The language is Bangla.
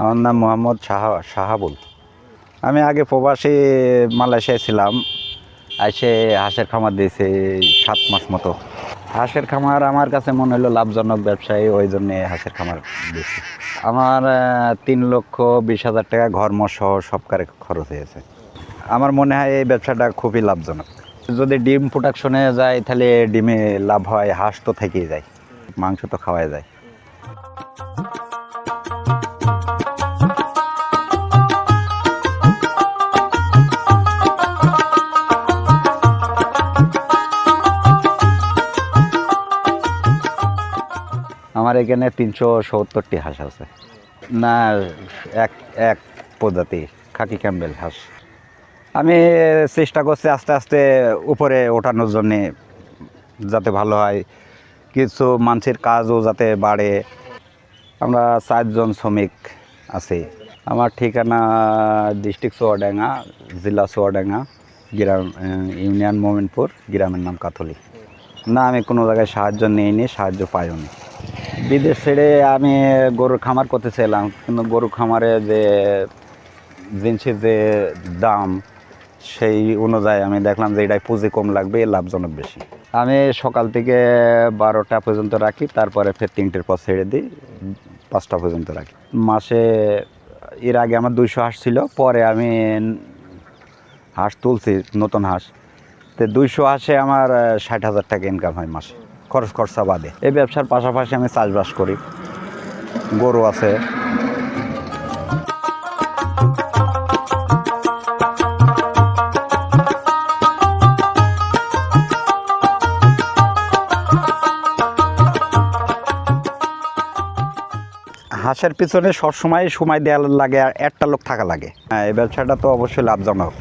আমার নাম মোহাম্মদ শাহা শাহাবুল আমি আগে প্রবাসী মালয়েশিয়ায় ছিলাম, এসে হাঁসের খামার দিয়েছি সাত মাস মতো। হাঁসের খামার আমার কাছে মনে হলো লাভজনক ব্যবসায়ী, ওই জন্যে হাঁসের খামার দিয়েছি। আমার তিন লক্ষ বিশ হাজার টাকা ঘরম সহ সব কারে খরচ হয়েছে। আমার মনে হয় এই ব্যবসাটা খুবই লাভজনক। যদি ডিম প্রোডাকশনে যায়, তাহলে ডিমে লাভ হয়, হাঁস তো থেকেই যায়, মাংস তো খাওয়াই যায়। আমার এখানে তিনশো সত্তরটি হাঁস আছে। না, এক এক প্রজাতি, খাকি ক্যাম্বেল হাঁস। আমি চেষ্টা করছি আস্তে আস্তে উপরে ওঠানোর জন্যে যাতে ভালো হয়। কিছু মানুষের কাজও যাতে বাড়ে। আমরা চারজন শ্রমিক আছি। আমার ঠিকানা ডিস্ট্রিক্ট চুয়াডাঙ্গা, জেলা চুয়াডাঙ্গা, গ্রাম ইউনিয়ন মোমিনপুর, গ্রামের নাম কাথলি। না, আমি কোনো জায়গায় সাহায্য নিইনি, সাহায্য পাইও পাইওনি। বিদেশ ছেড়ে আমি গরুর খামার করতে চাইলাম, কিন্তু গরু খামারে যে জিনিসের যে দাম, সেই অনুযায়ী আমি দেখলাম যে এটাই পুঁজি কম লাগবে লাভজনক বেশি। আমি সকাল থেকে বারোটা পর্যন্ত রাখি, তারপরে ফের তিনটের পর ছেড়ে দিই, পাঁচটা পর্যন্ত রাখি। মাসে, এর আগে আমার দুইশো হাঁস ছিল, পরে আমি হাঁস তুলছি, নতুন হাঁস। তো দুইশো হাঁসে আমার ষাট হাজার টাকা ইনকাম হয় মাসে। খরচ খরচা বাদে। এই ব্যবসার পাশাপাশি আমি চাষবাস করি। গরু আছে। হাঁসের পিছনে সবসময় সময় দেওয়া লাগে আর একটা লোক থাকা লাগে। হ্যাঁ এই ব্যবসাটা তো অবশ্যই লাভজনক।